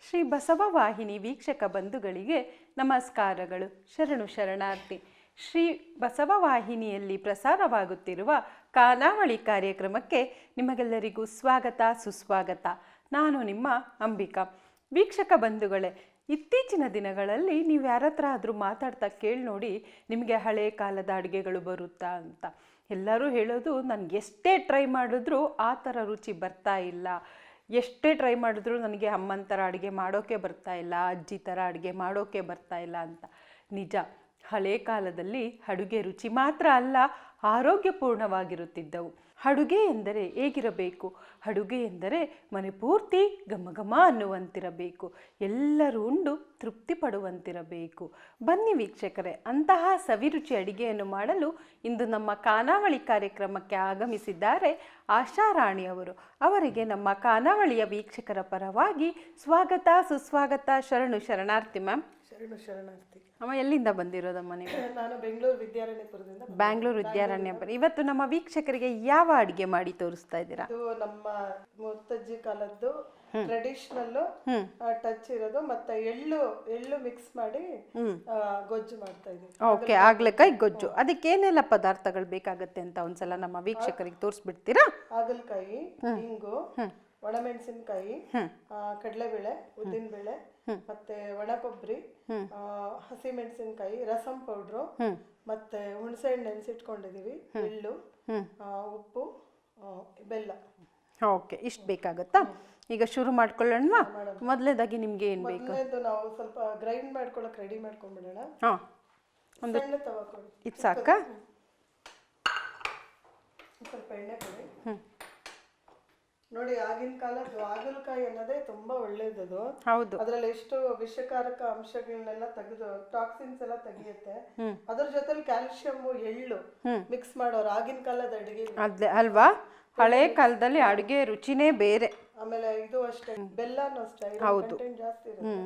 ಶ್ರೀ ಬಸವ ವಾಹಿನಿ ವೀಕ್ಷಕ ಬಂಧುಗಳಿಗೆ ನಮಸ್ಕಾರಗಳು. ಶರಣು ಶರಣಾರ್ಥಿ, ಶ್ರೀ ಬಸವ ವಾಹಿನಿಯಲ್ಲಿ ಪ್ರಸಾರವಾಗುತ್ತಿರುವ ಕಾನಾವಳಿ ಕಾರ್ಯಕ್ರಮಕ್ಕೆ ನಿಮಗೆಲ್ಲರಿಗೂ ಸ್ವಾಗತ, ಸುಸ್ವಾಗತ. ನಾನು ನಿಮ್ಮ ಅಂಬಿಕಾ. ವೀಕ್ಷಕ ಬಂಧುಗಳೇ, ಇತ್ತೀಚಿನ ದಿನಗಳಲ್ಲಿ ನೀವು ಯಾರತ್ರ ಆದರೂ ಮಾತಾಡ್ತಾ ಕೇಳಿ ನೋಡಿ ನಿಮಗೆ ಹಳೆ ಕಾಲದ ಅಡುಗೆಗಳು ಬರುತ್ತಾ ಅಂತ. ಎಲ್ಲರೂ ಹೇಳೋದು, ನನಗೆ ಎಷ್ಟೇ ಟ್ರೈ ಮಾಡಿದ್ರೂ ಆ ಥರ ರುಚಿ ಬರ್ತಾ ಇಲ್ಲ. ಎಷ್ಟೇ ಟ್ರೈ ಮಾಡಿದ್ರೂ ನನಗೆ ಅಮ್ಮನ ಥರ ಅಡುಗೆ ಮಾಡೋಕ್ಕೆ ಬರ್ತಾ ಇಲ್ಲ, ಅಜ್ಜಿ ಥರ ಅಡುಗೆ ಮಾಡೋಕ್ಕೆ ಬರ್ತಾ ಇಲ್ಲ ಅಂತ. ನಿಜ. ಹಳೆ ಕಾಲದಲ್ಲಿ ಅಡುಗೆ ರುಚಿ ಮಾತ್ರ ಅಲ್ಲ, ಆರೋಗ್ಯಪೂರ್ಣವಾಗಿರುತ್ತಿದ್ದವು. ಅಡುಗೆ ಎಂದರೆ ಹೇಗಿರಬೇಕು? ಅಡುಗೆ ಎಂದರೆ ಮನೆ ಪೂರ್ತಿ ಘಮ ಅನ್ನುವಂತಿರಬೇಕು. ಎಲ್ಲರೂ ಉಂಡು ತೃಪ್ತಿ ಪಡುವಂತಿರಬೇಕು ಬನ್ನಿ ವೀಕ್ಷಕರೇ, ಅಂತಹ ಸವಿರುಚಿ ಅಡಿಗೆಯನ್ನು ಮಾಡಲು ಇಂದು ನಮ್ಮ ಖಾನಾವಳಿ ಕಾರ್ಯಕ್ರಮಕ್ಕೆ ಆಗಮಿಸಿದ್ದಾರೆ ಆಶಾರಾಣಿ ಅವರು. ಅವರಿಗೆ ನಮ್ಮ ಖಾನಾವಳಿಯ ವೀಕ್ಷಕರ ಪರವಾಗಿ ಸ್ವಾಗತ, ಸುಸ್ವಾಗತ, ಶರಣು ಶರಣಾರ್ಥಿ ಮ್ಯಾಮ್. ಶರಣು ಶರಣಾರ್ಥಿ ಅಮ್ಮ ಎಲ್ಲಿಂದ ಬಂದಿರೋದಮ್ಮ ನೀವು? ನಾನು ಬೆಂಗಳೂರು ವಿದ್ಯಾರಣ್ಯಪುರದಿಂದ. ಬ್ಯಾಂಗ್ಳೂರು ವಿದ್ಯಾರಣ್ಯಪುರ. ಇವತ್ತು ನಮ್ಮ ವೀಕ್ಷಕರಿಗೆ ಯಾವ ಅಡಿಗೆ ಮಾಡಿ ತೋರಿಸ್ತಾ ಇದ್ದೀರಾ? ಇದು ನಮ್ಮ ಮುತ್ತಜ್ಜಿ ಕಾಲದ್ದು ಟ್ರೆಡಿಷನಲ್ ಟಚ್ ಇರೋದು ಮತ್ತೆ ಎಳ್ಳು ಎಳ್ಳು ಮಿಕ್ಸ್ ಮಾಡಿ ಗೊಜ್ಜು ಮಾಡ್ತಾ ಇದ್ದೀವಿ. ಓಕೆ ಆಗಲಕಾಯಿ ಗೊಜ್ಜು. ಅದಕ್ಕೆ ಏನೆಲ್ಲ ಪದಾರ್ಥಗಳು ಬೇಕಾಗುತ್ತೆ ಅಂತ ಒಂದ್ಸಲ ನಮ್ಮ ವೀಕ್ಷಕರಿಗೆ ತೋರಿಸ್ಬಿಡ್ತೀರಾ? ಹಾಗಲಕಾಯಿ ಹಿಂಗು ಒಣಮೆಣಸಿನಕಾಯಿ ಕಡಲೆಬೇಳೆ ಉದ್ದಿನಬೇಳೆ ಮತ್ತೆ ಒಣ ಕೊಬ್ಬರಿ ಹಸಿ ಮೆಣಸಿನಕಾಯಿ ರಸಂ ಪೌಡ್ರು ಮತ್ತೆ ಹುಣಸೆ ಹಣ್ಣು ನೆನೆಸಿಟ್ಕೊಂಡಿದೀವಿ ಎಳ್ಳು ಉಪ್ಪು ಬೆಲ್ಲ. ಓಕೆ ಇಷ್ಟು ಬೇಕಾಗುತ್ತಾ? ಈಗ ಶುರು ಮಾಡ್ಕೊಳ್ಳೋಣ ಮೊದಲೇದಾಗಿ ನಿಮ್ಗೆ ಏನು ಬೇಕು? ಮೊದಲನೇದು ನಾವು ಸ್ವಲ್ಪ ಗ್ರೈಂಡ್ ಮಾಡ್ಕೊಳಕ್ ರೆಡಿ ಮಾಡ್ಕೊಂಡ್ಬಿಡೋಣ ಹಾಂ. ಒಂದು ಎಣ್ಣೆ ಇದು ಸಾಕಾ? ಸ್ವಲ್ಪ ಎಣ್ಣೆ ಕೊಡಿ. ನೋಡಿ ಆಗಿನ ಕಾಲದ್ದು ಹಾಗಲಕಾಯಿ ಅನ್ನೋದೇ ತುಂಬಾ ಒಳ್ಳೇದದು. ಹೌದು. ಅದ್ರಲ್ಲಿ ಎಷ್ಟು ವಿಷಕಾರಕ ಅಂಶಗಳನ್ನೆಲ್ಲ ತೆಗೆದು ಟಾಕ್ಸಿನ್ಸ್ ಎಲ್ಲ ತೆಗೆಯುತ್ತೆ. ಅದ್ರ ಜೊತೆ ಕ್ಯಾಲ್ಸಿಯಂ ಎಳ್ಳು ಮಿಕ್ಸ್ ಮಾಡೋರು ಆಗಿನ ಕಾಲದ ಅಡಿಗೆ ಅದೇ ಅಲ್ವಾ? ಹಳೆ ಕಾಲದಲ್ಲಿ ಅಡುಗೆ ರುಚಿನೇ ಬೇರೆ. ಆಮೇಲೆ ಇದು ಅಷ್ಟೇ ಬೆಲ್ಲನೂ ಅಷ್ಟೇ ಕಂಟೆಂಟ್ ಜಾಸ್ತಿ ಇರುತ್ತೆ.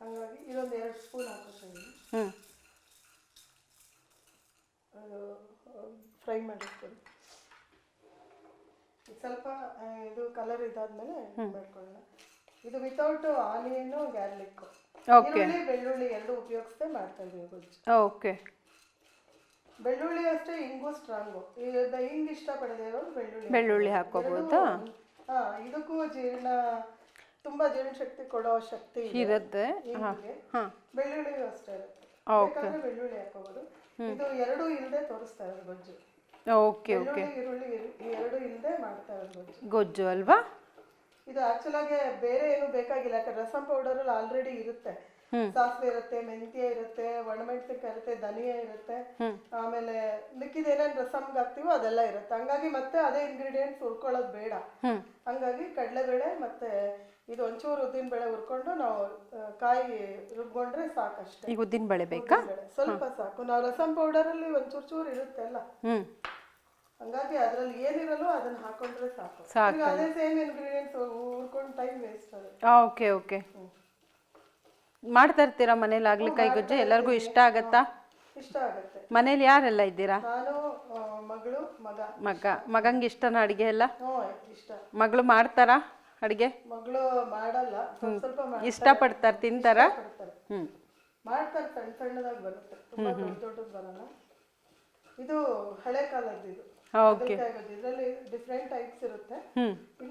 ಹಂಗಾಗಿ ಇದೊಂದು ಎರಡು ಸ್ಪೂನ್ ಹಾಕೋತೀನಿ ಫ್ರೈ ಮಾಡಿರ್ತೀನಿ ಸ್ವಲ್ಪ ಇದು ಕಲರ್ ಇದಾದ್ಮೇಲೆ ಮಾಡ್ಕೊಳ್ಳೋಣ. ಇದು ವಿತೌಟ್ ಆನಿಯನ್ ಗ್ಯಾರ್ಲಿಕ್ ಓಕೆ ಬೆಳ್ಳುಳ್ಳಿ ಎರಡು ಉಪಯೋಗಿಸ್ದೆ ಮಾಡ್ತಾ ಇದೀವಿ ಗೊಜ್ಜು. ಓಕೆ ಬೆಳ್ಳುಳ್ಳಿ ಅಷ್ಟೇ ಹಿಂಗು ಸ್ಟ್ರಾಂಗು ಹಿಂಗ್ ಇಷ್ಟಪಡದೆ ಇರೋರು ಬೆಳ್ಳುಳ್ಳಿ ಬೆಳ್ಳುಳ್ಳಿ ಹಾಕೋಬಹುದಾ ಹಾ ಇದಕ್ಕೂ ಜೀರ್ಣ ತುಂಬಾ ಜೀರ್ಣಶಕ್ತಿ ಕೊಡೋ ಶಕ್ತಿ ಇರುತ್ತೆ. ಬೆಳ್ಳುಳ್ಳಿ ಅಷ್ಟೇ ಇರುತ್ತೆ. ಬೆಳ್ಳುಳ್ಳಿ ಹಾಕೋಬಹುದು ಇದು ಎರಡು ಇಲ್ಲದೆ ತೋರಿಸ್ತಾ ಇರೋದು ಗೊಜ್ಜು. ಓಕೆ ಬೆಳ್ಳುಳ್ಳಿ ಈರುಳ್ಳಿ ಎರಡು ಇಲ್ಲದೆ ಮಾಡ್ತಾ ಇರೋದು. ಗೊಜ್ಜು ಗೊಜ್ಜು ಅಲ್ವಾ? ಇದು ಆಕ್ಚುಲ್ ಆಗಿ ಬೇರೆ ಏನು ಬೇಕಾಗಿಲ್ಲ ಯಾಕಂದ್ರೆ ರಸಂ ಪೌಡರ್ ಅಲ್ಲಿ ಆಲ್ರೆಡಿ ಇರುತ್ತೆ. ಸಾಸಿವೆ ಇರುತ್ತೆ ಮೆಂತ್ಯ ಇರುತ್ತೆ ಒಣಮೆಣಸಿನ್ಕಾಯಿ ಇರುತ್ತೆ ಧನಿಯಾ ಇರುತ್ತೆ. ಆಮೇಲೆ ಮಿಕ್ಕಿದ ಏನೇನ್ ರಸಮ್ಗೆ ಹಾಕ್ತಿವೋ ಅದೆಲ್ಲ ಇರುತ್ತೆ. ಹಂಗಾಗಿ ಮತ್ತೆ ಅದೇ ಇಂಗ್ರೀಡಿಯೆಂಟ್ಸ್ ಹುರ್ಕೊಳ್ಳೋದು ಬೇಡ. ಹಂಗಾಗಿ ಕಡಲೆಬೇಳೆ ಮತ್ತೆ ಇದು ಒಂಚೂರು ಉದ್ದಿನ ಬೇಳೆ ಹುರ್ಕೊಂಡು ನಾವು ಆ, ಕಾಯಿ ರುಬ್ಕೊಂಡ್ರೆ ಸಾಕಷ್ಟೇ. ಈಗ ಉದ್ದಿನ ಬೇಳೆ ಬೇಕಾ? ಬೇಳೆ. ಸ್ವಲ್ಪ ಸಾಕು. ನಾವು ರಸಂ ಪೌಡರ್ ಅಲ್ಲಿ ಒಂಚೂರು ಚೂರು ಇರುತ್ತೆ ಅಲ್ಲ. ಹ್ಞೂ ಹಂಗಾಗಿ ಅದ್ರಲ್ಲಿ ಏನಿರಲ್ಲೋ ಅದನ್ನ ಹಾಕೊಂಡ್ರೆ ಸಾಕು. ಸಾಕು. ಈಗ ಅದೇ ಸೇಮ್ ಇಂಗ್ರೀಡಿಯೆಂಟ್ಸ್ ಹುರ್ಕೊಂಡು ಟೈಮ್ ವೇಸ್ಟ್ ಅದು. ಓಕೆ ಓಕೆ ಮಾಡ್ತಾ ಇರ್ತೀರಾ ಮನೇಲಿ ಆಗ್ಲಿಕಾಯಿ ಗೊಜ್ಜು ಎಲ್ಲರಿಗೂ ಇಷ್ಟ ಆಗತ್ತಾ? ಇಷ್ಟ ಆಗುತ್ತೆ. ಮನೇಲಿ ಯಾರೆಲ್ಲ ಇದ್ದೀರಾ? ನಾನು ಆ, ಮಗಳು ಮಗ. ಮಗ. ಮಗಂಗೆ ಇಷ್ಟನ ಅಡುಗೆ ಎಲ್ಲ? ಹ್ಞೂ ಇಷ್ಟ. ಮಗಳು ಮಾಡ್ತಾರಾ ಅಡುಗೆ? ಮಗಳು ಮಾಡಲ್ಲ ಸ್ವಲ್ಪ ಸ್ವಲ್ಪ ಮಾಡ್ತಾರೆ. ಇಷ್ಟಪಡ್ತಾರೆ ತಿಂತಾರ? ಮಾಡ್ತಾರೆ ಹ್ಞೂ ಮಾಡ್ತಾರೆ ಸಣ್ಣ ಸಣ್ಣದಾಗಿ ಬರುತ್ತೆ. ತುಂಬಾ ದೊಡ್ಡ ದೊಡ್ಡದು ಬರಲ್ಲ. ಇದು ಹಳೆ ಕಾಲದ್ದು ಇದು. ಓಕೆ ಇದರಲ್ಲಿ ಡಿಫ್ರೆಂಟ್ ಟೈಪ್ಸ್ ಇರುತ್ತೆ.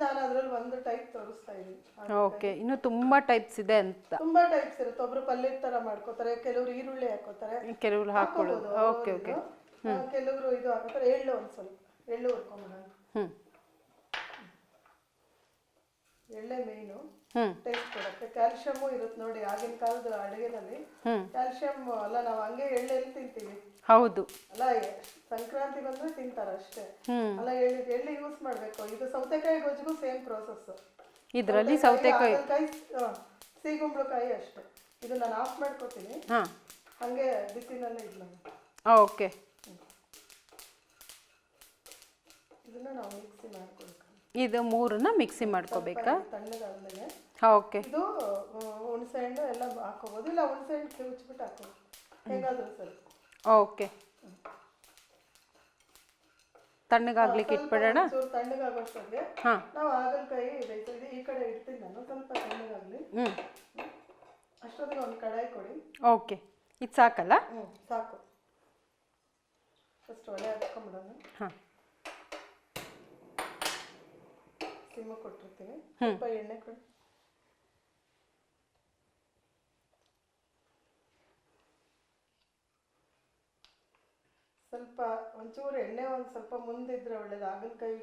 ನಾನು ಅದ್ರಲ್ಲಿ ಒಂದು ಟೈಪ್ ತೋರಿಸ್ತಾ ಇದ್ದೀನಿ. ಓಕೆ ಇನ್ನು ತುಂಬಾ ಟೈಪ್ಸ್ ಇದೆ ಅಂತ. ತುಂಬಾ ಟೈಪ್ಸ್ ಇರುತ್ತೆ. ಒಬ್ರು ಪಲ್ಯದ ತರ ಮಾಡ್ಕೋತಾರೆ ಕೆಲವರು ಈರುಳ್ಳಿ ಹಾಕೋತಾರೆ. ಕೆಲವರು ಹಾಕೊಳ್ಳೋದು ಓಕೆ ಓಕೆ ಕೆಲವರು ಇದು ಹಾಕೋತಾರೆ ಎಳ್ಳು ಒಂದು ಸ್ವಲ್ಪ. ಎಳ್ಳು ಹುರ್ಕೊಂಬಿಡೋಣ ಹ್ಞೂ ಎಳ್ಳೆ ಹ್ಞೂ ಟೇಸ್ಟ್ ಕೊಡುತ್ತೆ. ಕ್ಯಾಲ್ಸಿಯಮ್ಮು ಇರುತ್ತೆ ನೋಡಿ ಆಗಿನ ಕಾಲದ ಅಡುಗೆನಲ್ಲಿ ಕ್ಯಾಲ್ಶಿಯಂ ಅಲ್ಲ ನಾವು ಹಂಗೆ ಎಳ್ಳೆ ಎಲ್ಲಿ ತಿಂತೀವಿ. ಹೌದು. ಅಲ್ಲ ಸಂಕ್ರಾಂತಿ ಬಂದ್ರೆ ತಿಂತಾರೆ ಅಷ್ಟೇ. ಅಲ್ಲ ಎಳ್ಳಿ ಎಳ್ಳಿ ಯೂಸ್ ಮಾಡಬೇಕು. ಇದು ಸೌತೆಕಾಯಿ ಗೊಜ್ಜಿಗೂ ಸೇಮ್ ಪ್ರೋಸೆಸ್ ಇದರಲ್ಲಿ ಸೌತೆಕಾಯಿ ಸಿಗುಂಬಳಕಾಯಿ ಅಷ್ಟೇ. ಇದು ನಾನು ಆಫ್ ಮಾಡ್ಕೊತೀನಿ. ಹಂಗೆ ಬಿಸಿನಲ್ಲೇ ಇಲ್ಲ ಓಕೆ. ಇದನ್ನ ನಾವು ಮಿಕ್ಸಿ ಮಾಡ್ಕೊಬೇಕು ಇದು ಮೂರನ್ನ ಮಿಕ್ಸಿ ಮಾಡ್ಕೋಬೇಕಾ? ತಣ್ಣಗಾದ್ಮೇಲೆ ಓಕೆ. ಇದು ಹುಣಸೆ ಹಣ್ಣು ಎಲ್ಲ ಹಾಕೋಬೋದು ಇಲ್ಲ ಹುಣಸೆ ಹಣ್ಣು ಕಿವುಚ್ಬಿಟ್ಟು ಹಾಕೋಬೋದು ಹೇಗಾದರೂ ಸರಿ. ಓಕೆ. ತಣ್ಣಗಾಗ್ಲಿಕ್ಕೆ ಇಟ್ಬಿಡೋಣ? ಚೂರು ತಣ್ಣಗಾಗೋಷ್ಟೊತ್ತಿಗೆ ಹಾಂ. ನಾವು ಹಾಗಲಕಾಯಿ ಬೇಯಿಸಿದ್ವಿ ಈ ಕಡೆ ಇಡ್ತೀನಿ ನಾನು ಸ್ವಲ್ಪ ತಣ್ಣಗಾಗಲಿ. ಹ್ಞೂ ಅಷ್ಟೊತ್ತಿಗೆ ಒಂದು ಕಡಾಯಿ ಕೊಡಿ. ಓಕೆ. ಇದು ಸಾಕಲ್ಲ? ಹ್ಞೂ ಸಾಕು. ಫಸ್ಟ್ ಒಲೆ ಹಾಕ್ಕೊಂಬಿಡೋಣ ಹಾಂ. ಸಿಮ್ಮ ಕೊಟ್ಟಿರ್ತೀನಿ. ಸ್ವಲ್ಪ ಎಣ್ಣೆ ಕೊಡಿ. ಸ್ವಲ್ಪ ಒಂಚೂರು ಎಣ್ಣೆ ಒಂದು ಸ್ವಲ್ಪ ಮುಂದಿದ್ರೆ ಒಳ್ಳೇದು. ಹಾಗಲಕಾಯಿ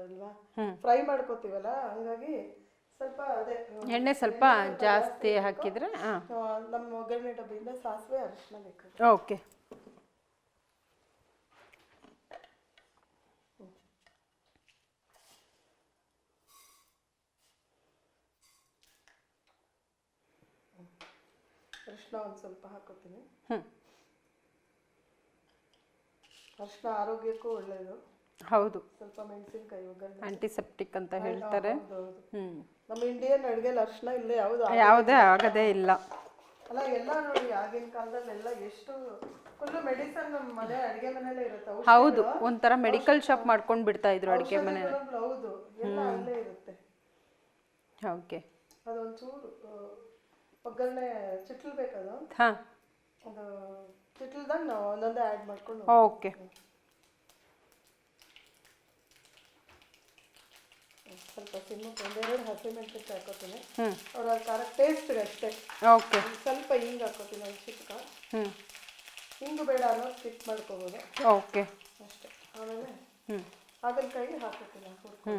ಅಲ್ವಾ. ಫ್ರೈ ಮಾಡ್ಕೋತೀವಲ್ಲ ಹಂಗಾಗಿ ಸ್ವಲ್ಪ ಅದೇ ಎಣ್ಣೆ ಸ್ವಲ್ಪ ಜಾಸ್ತಿ ಹಾಕಿದ್ರೆ ನಮ್ಮ ಒಗ್ಗರಣೆ ಡಬ್ಬಿಯಿಂದ ಸಾಸಿವೆ ಅರಿಶಿನ ಬೇಕು ಓಕೆ. ಅರಿಶಿನ ಒಂದು ಸ್ವಲ್ಪ ಹಾಕೋತೀನಿ. ಹ್ಞೂ ಅರಿಶಿನ ಆರೋಗ್ಯಕ್ಕೂ ಒಳ್ಳೆಯದು ಹೌದು. ಸ್ವಲ್ಪ ಮೆಣಸಿನ್ಕಾಯಿ ಒಗ್ಗರಣೆ ಆಂಟಿಸೆಪ್ಟಿಕ್ ಅಂತ ಹೇಳ್ತಾರೆ. ಹೌದು. ನಮ್ಮ ಇಂಡಿಯನ್ ಅಡುಗೆಲಿ ಅರಿಶಿನ ಇಲ್ಲ ಯಾವುದು ಯಾವುದೇ ಆಗದೇ ಇಲ್ಲ. ಅಲ್ಲ ಎಲ್ಲ ನೋಡಿ ಆಗಿನ ಕಾಲದಲ್ಲೆಲ್ಲ ಎಷ್ಟು ಫುಲ್ ಮೆಡಿಸನ್ ನಮ್ಮ ಮನೆ ಅಡುಗೆ ಮನೆಯಲ್ಲೇ ಇರುತ್ತೆ. ಹೌದು ಒಂಥರ ಮೆಡಿಕಲ್ ಶಾಪ್ ಮಾಡ್ಕೊಂಡು ಬಿಡ್ತಾ ಇದ್ರು ಅಡುಗೆ ಮನೆ ಔಷಧಿಗಳು ಹೌದು ಎಲ್ಲ ಅಲ್ಲೇ ಇರುತ್ತೆ. ಓಕೆ. ಅದೊಂಚೂರು ಆ, ಒಗ್ಗರಣೆ ಬೇಕದು ಹಾಂ. ಅದು ಚಿಟ್ಲ್ದಾಗ ನಾವು ಒಂದೊಂದೇ ಆ್ಯಡ್ ಮಾಡ್ಕೊಂಡು ಓಕೆ ಸ್ವಲ್ಪ ಸಿಮ್ಮಕ್ಕೆ ಒಂದೆರಡು ಹಸಿಮೆಣಸಿನ್ಕಾಯಿ ಹಾಕೋತೀನಿ. ಹ್ಞೂ ಅವ್ರ ಖಾರ ಟೇಸ್ಟ್ ಅಷ್ಟೇ. ಓಕೆ ಸ್ವಲ್ಪ ಹಿಂಗೆ ಹಾಕೋತೀನಿ ಒಂದು ಚಿಕ್ಕ. ಹ್ಞೂ ಹಿಂಗು ಬೇಡ ಅನ್ನೋ ಸ್ಕಿಪ್ ಮಾಡ್ಕೋಬೋದು. ಓಕೆ ಅಷ್ಟೇ. ಆಮೇಲೆ ಹ್ಞೂ ಹಾಗಲಕಾಯಿ ಹಾಕೋತೀನಿ ಹ್ಞೂ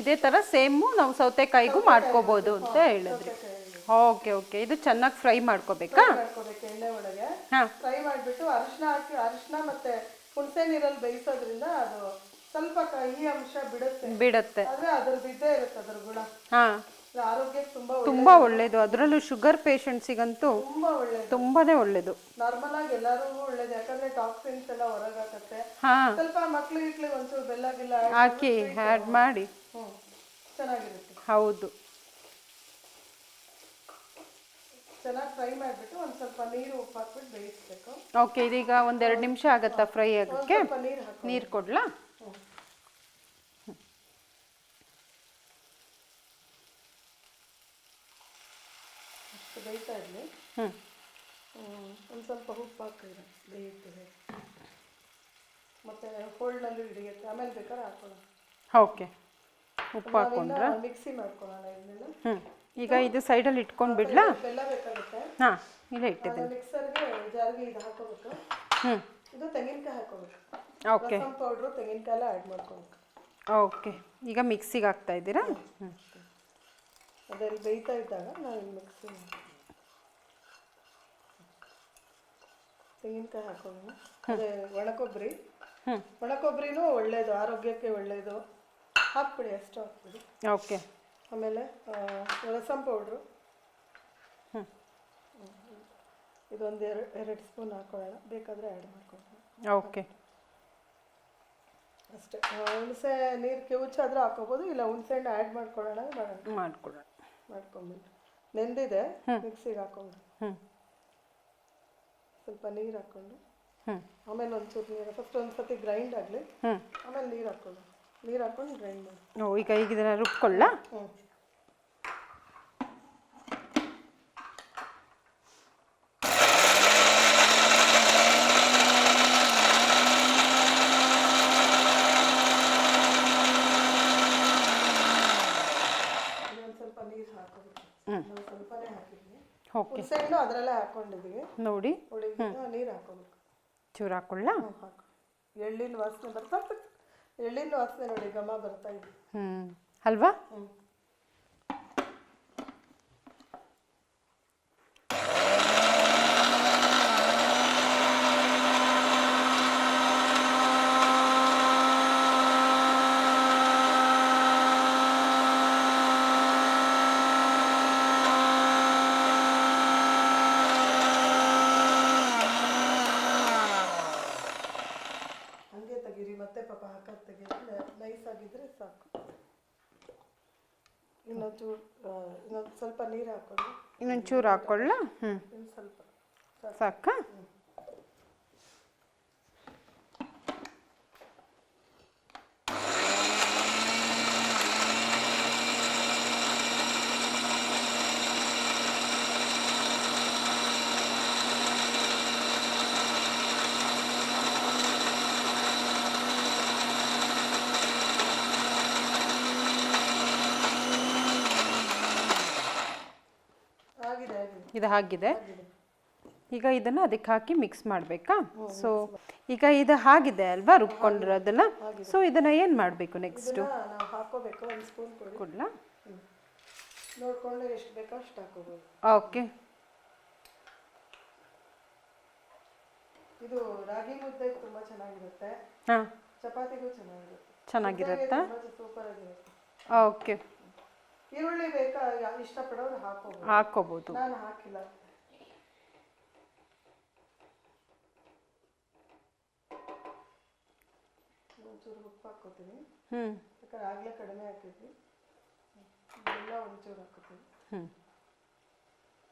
ಇದೇ ಥರ ಸೇಮು ನಾವು ಸೌತೆಕಾಯಿಗೂ ಮಾಡ್ಕೋಬೋದು ಅಂತ ಹೇಳಿದ್ರಿ. Okay okay. ಇದು ಚೆನ್ನಾಗಿ ಫ್ರೈ ಮಾಡ್ಕೋಬೇಕಾ? ಮಾಡ್ಕೋಬೇಕು ಎಣ್ಣೆ ಒಳಗೆ. ಹಾಂ. ಫ್ರೈ ಮಾಡಿಬಿಟ್ಟು ಅರಿಶಿನ ಹಾಕಿ ಅರಿಶಿನ ಮತ್ತೆ ಹುಣಸೆ ನೀರಲ್ಲಿ ಬೇಯಿಸೋದ್ರಿಂದ ಅದು ಸ್ವಲ್ಪ ಕಹಿ ಅಂಶ ಬಿಡುತ್ತೆ. ಬಿಡುತ್ತೆ. ಅಂದ್ರೆ ಅದ್ರ ಬಿದ್ದೇ ಇರುತ್ತೆ ಅದ್ರ ಗುಣ. ಹಾಂ. ಆರೋಗ್ಯಕ್ಕೆ ತುಂಬಾ ತುಂಬಾ ಒಳ್ಳೇದು. ಅದರಲ್ಲೂ ಶುಗರ್ ಪೇಷಂಟ್ಸಿಗಂತೂ ತುಂಬಾ ಒಳ್ಳೇದು. ತುಂಬಾನೇ ಒಳ್ಳೇದು. ನಾರ್ಮಲ್ ಆಗಿ ಎಲ್ಲರಿಗೂ ಒಳ್ಳೇದು. ಯಾಕಂದ್ರೆ ಟಾಕ್ಸಿನ್ಸ್ ಎಲ್ಲ ಹೊರಗಾಕತ್ತೆ. ಸ್ವಲ್ಪ ಮಕ್ಳಿಗೆ ಇಟ್ಲಿಗೆ ಒಂಚೂರು ಬೆಲ್ಲ ಗಿಲ್ಲ ಹಾಕಿ ಆ್ಯಡ್ ಮಾಡಿ. ಹ್ಞೂ ಚೆನ್ನಾಗಿರುತ್ತೆ. ಹೌದು. ಚೆನ್ನಾಗಿ ಫ್ರೈ ಮಾಡಿಬಿಟ್ಟು ಒಂದು ಸ್ವಲ್ಪ ನೀರು ಉಪ್ಪು ಹಾಕ್ಬಿಟ್ಟು ಬೇಯಿಸ್ಬೇಕು. ಓಕೆ ಇದೀಗ ಒಂದೆರಡು ನಿಮಿಷ ಆಗುತ್ತಾ ಫ್ರೈ ಆಗೋಕ್ಕೆ? ಸ್ವಲ್ಪ ನೀರು ಹಾಕಿ ನೀರು ಕೊಡ್ಲಾ? ಅಷ್ಟು ಬೇಯ್ತಾ ಇರಲಿ. ಹ್ಞೂ ಒಂದು ಸ್ವಲ್ಪ ಉಪ್ಪು ಹಾಕಿದ್ರೆ ಬೇಯುತ್ತದೆ ಮತ್ತೆ ಹೋಳ್ನಲ್ಲೂ ಹಿಡಿಯುತ್ತೆ. ಆಮೇಲೆ ಬೇಕಾದ್ರೆ ಹಾಕೊಳ್ಳೋಣ ಓಕೆ ಉಪ್ಪು ಹಾಕೊಂಡ್ರೆ? ಮಿಕ್ಸಿ ಮಾಡ್ಕೊಳ್ಳೋಣ ಇದನ್ನೆಲ್ಲ ಹ್ಞೂ ಈಗ ಇದು ಸೈಡಲ್ಲಿ ಇಟ್ಕೊಂಡು ಬಿಡ್ಲಾ? ಬೆಲ್ಲ ಬೇಕಾಗುತ್ತೆ. ಹಾಂ ಇಲ್ಲೇ ಇಟ್ಟಿದ್ದೀನಿ. ಮಿಕ್ಸರ್ಗೆ ಜಾರಿಗೆ ಇದು ಹಾಕೋಬೇಕು. ಹ್ಞೂ ಇದು ತೆಂಗಿನಕಾಯಿ ಹಾಕೋಬೇಕು. ಓಕೆ ಪೌಡ್ರು ತೆಂಗಿನಕಾಯಿ ಎಲ್ಲ ಆ್ಯಡ್ ಮಾಡ್ಕೋಬೇಕು. ಓಕೆ ಈಗ ಮಿಕ್ಸಿಗೆ ಹಾಕ್ತಾ ಇದ್ದೀರಾ? ಹ್ಞೂ ಅದರಲ್ಲಿ ಬೇಯ್ತಾ ಇದ್ದಾಗ ನಾವು ಮಿಕ್ಸಿ ತೆಂಗಿನಕಾಯಿ ಹಾಕೋಣ. ಅದೇ ಒಣಕೊಬ್ಬರಿ. ಹ್ಞೂ ಒಣಕೊಬ್ಬರಿನೂ ಒಳ್ಳೆಯದು ಆರೋಗ್ಯಕ್ಕೆ ಒಳ್ಳೆಯದು ಹಾಕ್ಬಿಡಿ ಅಷ್ಟು ಹಾಕ್ಬಿಡಿ. ಓಕೆ ಆಮೇಲೆ ರಸಂ ಪೌಡ್ರು ಹ್ಞೂ ಇದೊಂದು ಎರಡು ಎರಡು ಸ್ಪೂನ್ ಹಾಕೊಳ್ಳೋಣ. ಬೇಕಾದರೆ ಆ್ಯಡ್ ಮಾಡ್ಕೊಳ್ತೀನಿ ಓಕೆ ಅಷ್ಟೇ. ಹುಣಸೆ ನೀರು ಕಿವುಚಾದ್ರೂ ಹಾಕೋಬೋದು ಇಲ್ಲ ಹುಣಸೆ ಹಣ್ಣು ಆ್ಯಡ್ ಮಾಡ್ಕೊಳ್ಳೋಣ ಮಾಡೋಣ. ಮಾಡ್ಕೊಳ್ಳೋಣ. ಮಾಡ್ಕೊಂಬಿಟ್ಟು. ನೆಂದಿದೆ ಮಿಕ್ಸಿಗೆ ಹಾಕೊಂಡು ಸ್ವಲ್ಪ ನೀರು ಹಾಕ್ಕೊಂಡು. ಆಮೇಲೆ ಒಂಚೂರು ನೀರು ಫಸ್ಟ್ ಒಂದು ಸತಿ ಗ್ರೈಂಡ್ ಆಗಲಿ ಆಮೇಲೆ ನೀರು ಹಾಕ್ಕೊಂಡು ನೀರು ಹಾಕೊಂಡು ಗ್ರೈಂಡ್ ಮಾಡಿ ಓ ಈಗ ಈಗ ಇದನ್ನು ರುಬ್ಕೊಳ್ಳಾ? ಹ್ಞೂ. ಓಕೆ. ಹುಣಸೆ ಹಣ್ಣು ಅದರಲ್ಲೇ ಹಾಕೊಂಡಿದ್ದೀವಿ ನೋಡಿ. ನೀರು ಹಾಕೋಬೇಕು. ಚೂರು ಹಾಕ್ಕೊಳ್ಳಾ ಹ್ಞೂ ಹಾಕು. ಎಳ್ಳಿನ ವಾಸನೆ ಬರ್ತಾ ಎಳ್ಳಿನ ವಾಸನೆ ನೋಡಿ ಘಮ ಬರ್ತಾ ಇದೆ. ಹ್ಞೂ ಅಲ್ವಾ ಹ್ಞೂ ಹಂಗೆ ಪಾಪ ಹಾಕೋದು ತೆಗೀರಿ ನೈಸ್ ಆಗಿದ್ರೆ ಸಾಕು. ಇನ್ನೊಂದು ಚೂರು ಇನ್ನೊಂದು ಸ್ವಲ್ಪ ನೀರು ಹಾಕೊಂಡು ಇನ್ನೊಂದು ಚೂರು ಹಾಕೊಳ್ಳ? ಹ್ಞೂ ಇನ್ನು ಸ್ವಲ್ಪ. ಸಾಕಾ. ಇದು ಹಾಗಿದೆ. ಈಗ ಇದನ್ನು ಅದಕ್ಕೆ ಹಾಕಿ ಮಿಕ್ಸ್ ಮಾಡಬೇಕಾ? ಸೊ ಈಗ ಇದು ಹಾಗಿದೆ ಅಲ್ವಾ? ರುಬ್ಕೊಂಡಿರೋದನ್ನ ಸೊ ಇದನ್ನು ಏನು ಮಾಡಬೇಕು ನೆಕ್ಸ್ಟು ಕೊಡ್ಲಾ? ಓಕೆ. ಇದು ರಾಗಿ ಮುದ್ದೆ ತುಂಬಾ ಚೆನ್ನಾಗಿರುತ್ತೆ. ಹಾಂ. ಚಪಾತಿಗೂ ಚೆನ್ನಾಗಿರುತ್ತೆ. ಚೆನ್ನಾಗಿರುತ್ತಾ. ಓಕೆ. ಈರುಳ್ಳಿ ಬೇಕಾ? ಇಷ್ಟ ಇಷ್ಟಪಡೋರು ಹಾಕೋಬೋದು. ಹಾಕ್ಕೋಬೋದು ನಾನು ಹಾಕಿಲ್ಲ. ಒಂಚೂರು ಉಪ್ಪು ಹಾಕೋತೀನಿ ಹ್ಞೂ ಯಾಕಂದ್ರೆ ಆಗ್ಲೇ ಕಡಿಮೆ ಹಾಕಿದ್ವಿ ಬೆಲ್ಲ ಒಂಚೂರು ಹಾಕೋತೀನಿ ಹ್ಞೂ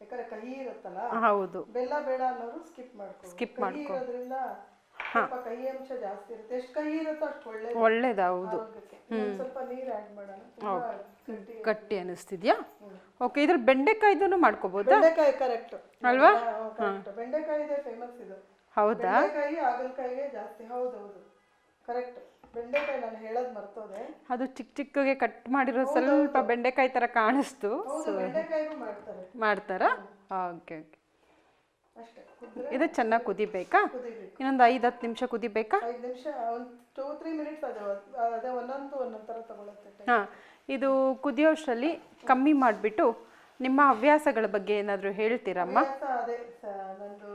ಯಾಕಂದ್ರೆ ಕಹಿ ಇರುತ್ತಲ್ಲ ಹೌದು. ಬೆಲ್ಲ ಬೇಡ ಅನ್ನೋರು ಸ್ಕಿಪ್ ಮಾಡ್ಕೊ ಸ್ಕಿಪ್ ಮಾಡ್ಕೊ. ಇರೋದ್ರಿಂದ ಸ್ವಲ್ಪ ಕಹಿ ಅಂಶ ಜಾಸ್ತಿ ಇರುತ್ತೆ. ಎಷ್ಟು ಕಹಿ ಇರುತ್ತೋ ಅಷ್ಟು ಒಳ್ಳೇದು ಒಳ್ಳೇದು ಹೌದು. ಸ್ವಲ್ಪ ನೀರು ಆ್ಯಡ್ ಮಾಡೋಣ. ಗಟ್ಟಿ ಗಟ್ಟಿ ಅನಿಸ್ತಿದ್ಯಾ ಓಕೆ ಇದ್ರ ಬೆಂಡೆಕಾಯ್ದು ಮಾಡ್ಕೋಬಹುದು ಬೆಂಡೆಕಾಯಿ ಕರೆಕ್ಟ್ ಅಲ್ವಾ? ಬೆಂಡೆಕಾಯಿ ಫೇಮಸ್ ಇದು. ಹೌದಾ? ಬೆಂಡೆಕಾಯಿ ಆಗಲಕಾಯಿಗೆ ಜಾಸ್ತಿ. ಹೌದೌದು ಕರೆಕ್ಟ್ ಬೆಂಡೆಕಾಯಿ ನಾನು ಹೇಳೋದು ಮರ್ತೋದೆ. ಅದು ಚಿಕ್ಕ ಚಿಕ್ಕಗೆ ಕಟ್ ಮಾಡಿರೋ ಸ್ವಲ್ಪ ಬೆಂಡೆಕಾಯಿ ತರ ಕಾಣಿಸ್ತು. ಹೌದು ಬೆಂಡೆಕಾಯಿಗೂ ಮಾಡ್ತಾರೆ. ಮಾಡ್ತಾರಾ? ಓಕೆ ಓಕೆ ಇದು ಚೆನ್ನಾಗಿ ಕುದಿಬೇಕಾ? ಇನ್ನೊಂದು ಐದು ಹತ್ತು ನಿಮಿಷ ಕುದಿಬೇಕಾ? ಐದು ನಿಮಿಷ ಒಂದು ಟೂ ತ್ರೀ ಮಿನಿಟ್ಸ್ ಅದೇ ಅದೇ ಒಂದೊಂದು ಒಂದೊಂದು ಥರ ತಗೊಳುತ್ತೆ. ಹಾಂ. ಇದು ಕುದಿಯೋಷ್ಟರಲ್ಲಿ ಕಮ್ಮಿ ಮಾಡಿಬಿಟ್ಟು ನಿಮ್ಮ ಹವ್ಯಾಸಗಳ ಬಗ್ಗೆ ಏನಾದರೂ ಹೇಳ್ತೀರಮ್ಮ? ಅದೇ ನಂದು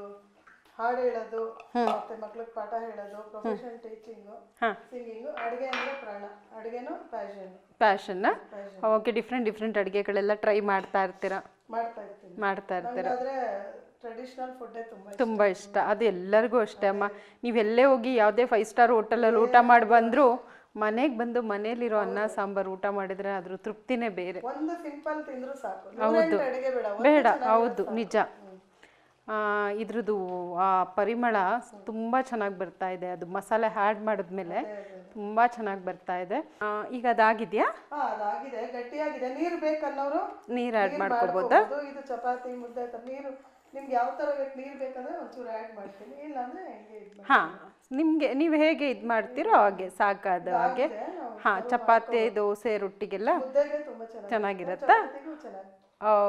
ಹಾಡು ಹೇಳೋದು ಮತ್ತೆ ಮಕ್ಳಿಗೆ ಪಾಠ ಹೇಳೋದು ಪ್ರೊಫೆಷನ್ ಟೀಚಿಂಗು ಹಾಂ. ಸಿಂಗಿಂಗು ಅಡುಗೆ ಅಂದ್ರೆ ಪ್ರಾಣ. ಅಡುಗೆನೂ ಪ್ಯಾಷನ್ ಪ್ಯಾಷನ್ನ ಪ್ಯಾಷನ್ ಓಕೆ ಡಿಫ್ರೆಂಟ್ ಡಿಫ್ರೆಂಟ್ ಅಡುಗೆಗಳೆಲ್ಲ ಟ್ರೈ ಮಾಡ್ತಾ ಇರ್ತೀರಾ? ಮಾಡ್ತಾ ಇರ್ತೀನಿ. ಮಾಡ್ತಾ ಇರ್ತೀರಾ? ಟ್ರೆಡಿಷನಲ್ ಫುಡ್ಡೇ ತುಂಬ ಇಷ್ಟ. ತುಂಬ ಇಷ್ಟ. ಅದು ಎಲ್ಲರಿಗೂ ಅಷ್ಟೇ ಅಮ್ಮ. ನೀವೆಲ್ಲೇ ಹೋಗಿ ಯಾವುದೇ ಫೈವ್ ಸ್ಟಾರ್ ಹೋಟೆಲಲ್ಲಿ ಊಟ ಮಾಡಿ ಬಂದರೂ ಮನೆಗೆ ಬಂದು ಮನೇಲಿರೋ ಅನ್ನ ಸಾಂಬಾರು ಊಟ ಮಾಡಿದ್ರೆ ಅದ್ರ ತೃಪ್ತಿನೇ ಬೇರೆ. ಒಂದು ಸಿಂಪಲ್ ತಿಂದ್ರು ಸಾಕು. ಹೌದು. ಬೇಡ ಹೌದು ನಿಜ. ಇದ್ರದ್ದು ಆ ಪರಿಮಳ ತುಂಬ ಚೆನ್ನಾಗಿ ಬರ್ತಾ ಇದೆ. ಅದು ಮಸಾಲೆ ಆ್ಯಡ್ ಮಾಡಿದ್ಮೇಲೆ ತುಂಬ ಚೆನ್ನಾಗಿ ಬರ್ತಾ ಇದೆ. ಈಗ ಅದಾಗಿದೆಯಾ? ಗಟ್ಟಿಯಾಗಿದೆ. ನೀರು ಬೇಕನ್ನೋರು ನೀರು ಆ್ಯಡ್ ಮಾಡ್ಕೋಬೋದು. ಇದು ಚಪಾತಿ ಮುದ್ದೆ ನೀರು ನಿಮ್ಗೆ ಯಾವ ಬೇಕು ನೀರು ಬೇಕಂದ್ರೆ ಒಂಚೂರು ಆ್ಯಡ್ ಮಾಡ್ತೀನಿ ಇಲ್ಲ ಅಂದ್ರೆ ಹೆಂಗೆ ಇದು ಹಾಂ ನಿಮಗೆ ನೀವು ಹೇಗೆ ಇದು ಮಾಡ್ತೀರೋ ಹಾಗೆ ಸಾಕಾದ ಹಾಗೆ. ಹಾಂ ಚಪಾತಿ ದೋಸೆ ರೊಟ್ಟಿಗೆಲ್ಲ ಮುದ್ದೆಗೆ ತುಂಬಾ ಚೆನ್ನಾಗಿ ಚೆನ್ನಾಗಿರುತ್ತಾ? ಚಪಾತಿಗೂ ಚೆನ್ನಾಗಿ.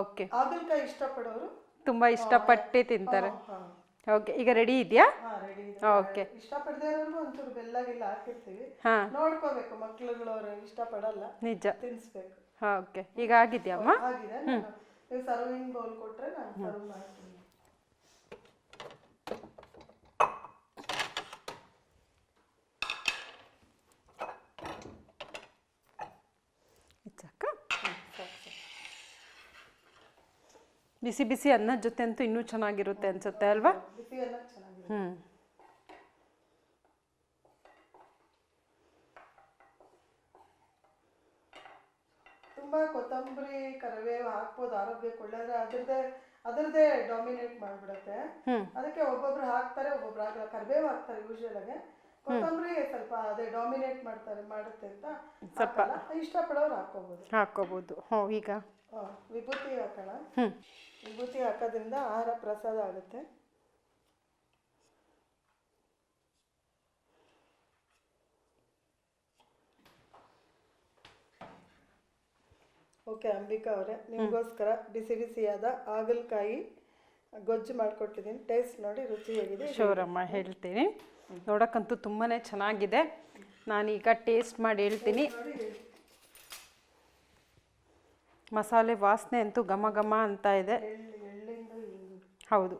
ಓಕೆ. ಹಾಗಲಕಾಯಿ ಇಷ್ಟಪಡೋರು? ತುಂಬ ಇಷ್ಟಪಟ್ಟು ತಿಂತಾರೆ. ಹಾ. ಓಕೆ ಈಗ ರೆಡಿ ಇದೆಯಾ? ಹಾ ರೆಡಿ ಓಕೆ. ಇಷ್ಟಪಡದೇ ಇರೋರ್ಗು ಒಂಚೂರು ಬೆಲ್ಲ ಗಿಲ್ಲ ಹಾಕಿರ್ತೀವಿ. ಹಾಂ. ನೋಡ್ಕೋಬೇಕು ಮಕ್ಳುಗಳವ್ರು ಇಷ್ಟಪಡಲ್ಲ ನಿಜ. ತಿನ್ಸ್ಬೇಕು. ಓಕೆ ಈಗ ಆಗಿದೆಯಮ್ಮ ಆಗಿದೆ. ನಾನು ನೀವು ಸರ್ವಿಂಗ್ ಬೌಲ್ ಕೊಟ್ರೆ ನಾನು ಸರ್ವ್ ಮಾಡ್ತೀನಿ ಸಾಕ ಬಿಸಿ ಬಿಸಿ ಅನ್ನ ಜೊತೆ ಅಂತೂ ಇನ್ನೂ ಚೆನ್ನಾಗಿರುತ್ತೆ ಅನ್ಸುತ್ತೆ ಅಲ್ವಾ? ಹ್ಞೂ ತುಂಬಾ ಕೊತ್ತಂಬರಿ ಕರಿಬೇವು ಹಾಕ್ಬೋದು ಆರೋಗ್ಯಕ್ಕೆ ಒಳ್ಳೆದ್ರೆ ಅದ್ರದ್ದೇ ಅದರದೇ ಡಾಮಿನೇಟ್ ಮಾಡ್ಬಿಡುತ್ತೆ. ಅದಕ್ಕೆ ಒಬ್ಬೊಬ್ರು ಹಾಕ್ತಾರೆ ಒಬ್ಬೊಬ್ರು ಹಾಕಲ್ಲ. ಕರಿಬೇವು ಹಾಕ್ತಾರೆ ಯೂಶುವಲ್ ಆಗಿ. ಕೊತ್ತಂಬರಿ ಸ್ವಲ್ಪ ಅದೇ ಡಾಮಿನೇಟ್ ಮಾಡ್ತಾರೆ ಮಾಡುತ್ತೆ ಅಂತ ಸ್ವಲ್ಪ ಇಷ್ಟಪಡೋರು ಹಾಕೋಬಹುದು ಹಾಕೋಬಹುದು ಈಗ. ವಿಭೂತಿ ಹಾಕೋಣ. ವಿಭೂತಿ ಹಾಕೋದ್ರಿಂದ ಆಹಾರ ಪ್ರಸಾದ ಆಗುತ್ತೆ. ಓಕೆ ಅಂಬಿಕಾ ಅವರೇ ನಿಮಗೋಸ್ಕರ ಬಿಸಿ ಬಿಸಿಯಾದ ಹಾಗಲಕಾಯಿ ಗೊಜ್ಜು ಮಾಡಿಕೊಟ್ಟಿದ್ದೀನಿ. ಟೇಸ್ಟ್ ನೋಡಿ ರುಚಿ ಹೇಗಿದೆ ಶೋರಮ್ಮ ಹೇಳ್ತೀನಿ. ನೋಡೋಕ್ಕಂತೂ ತುಂಬಾ ಚೆನ್ನಾಗಿದೆ. ನಾನೀಗ ಟೇಸ್ಟ್ ಮಾಡಿ ಹೇಳ್ತೀನಿ. ಮಸಾಲೆ ವಾಸನೆ ಅಂತೂ ಘಮ ಘಮ ಅಂತ ಇದೆ. ಹೌದು.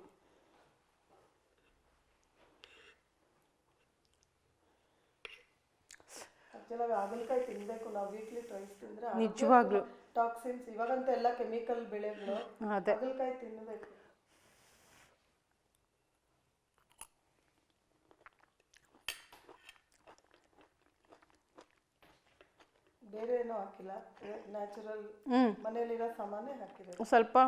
ನಿಜವಾಗ್ಲು ಹಾಗಲಕಾಯಿ ತಿನ್ನಬೇಕು ನಾವು ವೀಕ್ಲಿ ಟ್ರೈಸ್ ತಿಂದ್ರೆ ನಿಜವಾಗ್ಲೂ. ಟಾಕ್ಸಿನ್ಸ್ ಇವಾಗಂತೂ ಎಲ್ಲ ಕೆಮಿಕಲ್ ಬೆಳೆಗಳು ಹಾಗಲಕಾಯಿ ತಿನ್ನಬೇಕು ಬೇರೆ ಏನೂ ಹಾಕಿಲ್ಲ. ನ್ಯಾಚುರಲ್ ಮನೆಯಲ್ಲಿರೋ ಸಾಮಾನೇ ಹಾಕಿದೆ ಸ್ವಲ್ಪ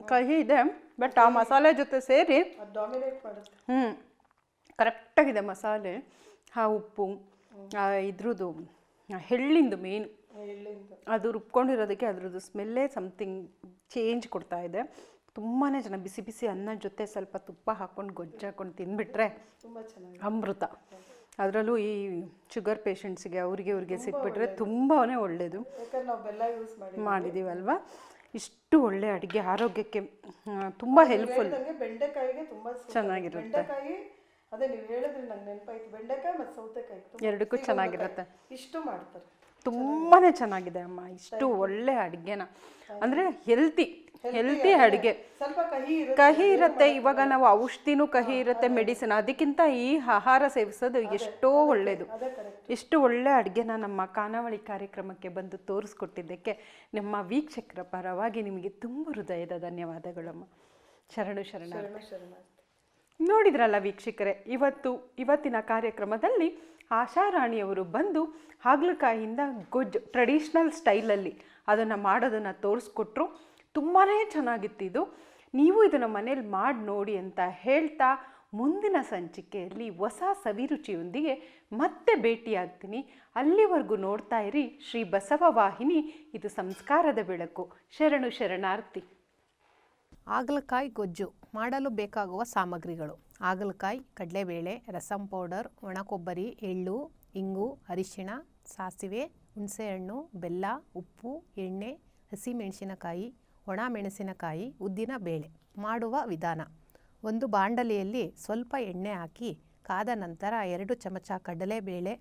ಕಹಿ ಇದೆ ಬಟ್ ಆ ಮಸಾಲೆ ಜೊತೆ ಸೇರಿ ಅದು ಡಾಮಿನೇಟ್ ಮಾಡುತ್ತೆ. ಹ್ಞೂ ಕರೆಕ್ಟಾಗಿದೆ ಮಸಾಲೆ. ಆ ಉಪ್ಪು ಆ ಇದ್ರದ್ದು ಹೆಳ್ಳಿಂದು ಮೇನ್ ಅದು ರುಬ್ಕೊಂಡಿರೋದಕ್ಕೆ ಅದ್ರದ್ದು ಸ್ಮೆಲ್ಲೇ ಸಮಥಿಂಗ್ ಚೇಂಜ್ ಕೊಡ್ತಾ ಇದೆ. ತುಂಬಾ ಜನ ಬಿಸಿ ಬಿಸಿ ಅನ್ನ ಜೊತೆ ಸ್ವಲ್ಪ ತುಪ್ಪ ಹಾಕೊಂಡು ಗೊಜ್ಜು ಹಾಕ್ಕೊಂಡು ತಿಂದ್ಬಿಟ್ರೆ ಅಮೃತ. ಅದರಲ್ಲೂ ಈ ಶುಗರ್ ಪೇಷಂಟ್ಸಿಗೆ ಅವ್ರಿಗೆ ಇವ್ರಿಗೆ ಸಿಕ್ಬಿಟ್ರೆ ತುಂಬಾ ಒಳ್ಳೆಯದು ಮಾಡಿದ್ದೀವಲ್ವಾ ಇಷ್ಟು ಒಳ್ಳೆ ಅಡುಗೆ ಆರೋಗ್ಯಕ್ಕೆ ತುಂಬ ಹೆಲ್ಪ್ಫುಲ್ ಬೆಂಡೆಕಾಯಿಗೆ ತುಂಬಾ. ಚೆನ್ನಾಗಿರುತ್ತೆ. ಅದೇ ನೀವು ಹೇಳಿದ್ರೆ ನಂಗೆ ನೆನಪಾಯ್ತು. ಬೆಂಡೆಕಾಯಿ ಮತ್ತು ಸೌತೆಕಾಯಿ ಎರಡಕ್ಕೂ ಚೆನ್ನಾಗಿರುತ್ತೆ. ಇಷ್ಟು ಮಾಡ್ತಾರೆ. ತುಂಬಾ ಚೆನ್ನಾಗಿದೆ ಅಮ್ಮ. ಇಷ್ಟು ಒಳ್ಳೆ ಅಡುಗೆನ. ಅಂದರೆ ಹೆಲ್ತಿ ಹೆಲ್ತಿ ಅಡುಗೆ. ಸ್ವಲ್ಪ ಕಹಿ ಇರುತ್ತೆ ಇವಾಗ ನಾವು ಔಷಧಿನೂ ಕಹಿ ಇರುತ್ತೆ ಮೆಡಿಸಿನ್. ಅದಕ್ಕಿಂತ ಈ ಆಹಾರ ಸೇವಿಸೋದು ಎಷ್ಟೋ ಒಳ್ಳೆಯದು ಎಷ್ಟು ಇಷ್ಟು ಒಳ್ಳೆ ಅಡುಗೆನ ನಮ್ಮ ಖಾನಾವಳಿ ಕಾರ್ಯಕ್ರಮಕ್ಕೆ ಬಂದು ತೋರಿಸ್ಕೊಟ್ಟಿದ್ದಕ್ಕೆ ನಮ್ಮ ವೀಕ್ಷಕರ ಪರವಾಗಿ ನಿಮಗೆ ತುಂಬ ಹೃದಯದ ಧನ್ಯವಾದಗಳಮ್ಮ. ಶರಣು ಶರಣ ಶರಣ ನೋಡಿದ್ರಲ್ಲ ವೀಕ್ಷಕರೇ ಇವತ್ತು ಇವತ್ತಿನ ಕಾರ್ಯಕ್ರಮದಲ್ಲಿ ಆಶಾರಾಣಿಯವರು ಬಂದು ಹಾಗಲಕಾಯಿಯಿಂದ ಗೊಜ್ಜು ಟ್ರೆಡಿಷ್ನಲ್ ಸ್ಟೈಲಲ್ಲಿ ಅದನ್ನು ಮಾಡೋದನ್ನು ತೋರಿಸ್ಕೊಟ್ರು. ತುಂಬಾ ಚೆನ್ನಾಗಿತ್ತಿದು ನೀವು ಇದನ್ನು ಮನೇಲಿ ಮಾಡಿ ನೋಡಿ ಅಂತ ಹೇಳ್ತಾ ಮುಂದಿನ ಸಂಚಿಕೆಯಲ್ಲಿ ಹೊಸ ಸವಿರುಚಿಯೊಂದಿಗೆ ಮತ್ತೆ ಭೇಟಿಯಾಗ್ತೀನಿ. ಅಲ್ಲಿವರೆಗೂ ನೋಡ್ತಾ ಇರಿ ಶ್ರೀ ಬಸವ ವಾಹಿನಿ, ಇದು ಸಂಸ್ಕಾರದ ಬೆಳಕು. ಶರಣು ಶರಣಾರ್ಥಿ. ಹಾಗಲಕಾಯಿ ಗೊಜ್ಜು ಮಾಡಲು ಬೇಕಾಗುವ ಸಾಮಗ್ರಿಗಳು. ಹಾಗಲಕಾಯಿ, ಕಡಲೆಬೇಳೆ, ರಸಂ ಪೌಡರ್ ಒಣ ಕೊಬ್ಬರಿ ಎಳ್ಳು, ಇಂಗು, ಅರಿಶಿಣ, ಸಾಸಿವೆ, ಹುಣಸೆಹಣ್ಣು, ಬೆಲ್ಲ, ಉಪ್ಪು, ಎಣ್ಣೆ, ಹಸಿಮೆಣಸಿನಕಾಯಿ ಒಣ ಮೆಣಸಿನಕಾಯಿ ಉದ್ದಿನ ಬೇಳೆ ಮಾಡುವ ವಿಧಾನ. ಒಂದು ಬಾಂಡಲಿಯಲ್ಲಿ ಸ್ವಲ್ಪ ಎಣ್ಣೆ ಹಾಕಿ ಕಾದ ನಂತರ ಎರಡು ಚಮಚ ಕಡಲೆಬೇಳೆ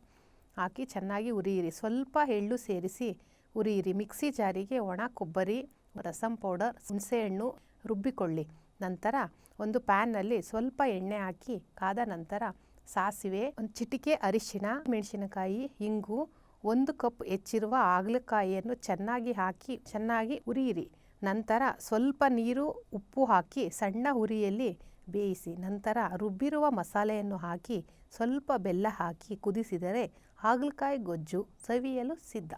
ಹಾಕಿ ಚೆನ್ನಾಗಿ ಉರಿಯಿರಿ. ಸ್ವಲ್ಪ ಎಳ್ಳು ಸೇರಿಸಿ ಉರಿಯಿರಿ. ಮಿಕ್ಸಿ ಜಾರಿಗೆ ಒಣ ಕೊಬ್ಬರಿ, ರಸಂ ಪೌಡರ್, ಹುಣಸೆಹಣ್ಣು ರುಬ್ಬಿಕೊಳ್ಳಿ. ನಂತರ ಒಂದು ಪ್ಯಾನ್ನಲ್ಲಿ ಸ್ವಲ್ಪ ಎಣ್ಣೆ ಹಾಕಿ ಕಾದ ನಂತರ ಸಾಸಿವೆ, ಒಂದು ಚಿಟಿಕೆ ಅರಿಶಿನ ಮೆಣಸಿನಕಾಯಿ, ಇಂಗು, ಒಂದು ಕಪ್ ಹೆಚ್ಚಿರುವ ಹಾಗಲಕಾಯಿಯನ್ನು ಚೆನ್ನಾಗಿ ಹಾಕಿ ಚೆನ್ನಾಗಿ ಹುರಿಯಿರಿ ನಂತರ ಸ್ವಲ್ಪ ನೀರು, ಉಪ್ಪು ಹಾಕಿ ಸಣ್ಣ ಹುರಿಯಲ್ಲಿ ಬೇಯಿಸಿ, ನಂತರ ರುಬ್ಬಿರುವ ಮಸಾಲೆಯನ್ನು ಹಾಕಿ ಸ್ವಲ್ಪ ಬೆಲ್ಲ ಹಾಕಿ ಕುದಿಸಿದರೆ ಹಾಗಲಕಾಯಿ ಗೊಜ್ಜು ಸವಿಯಲು ಸಿದ್ಧ.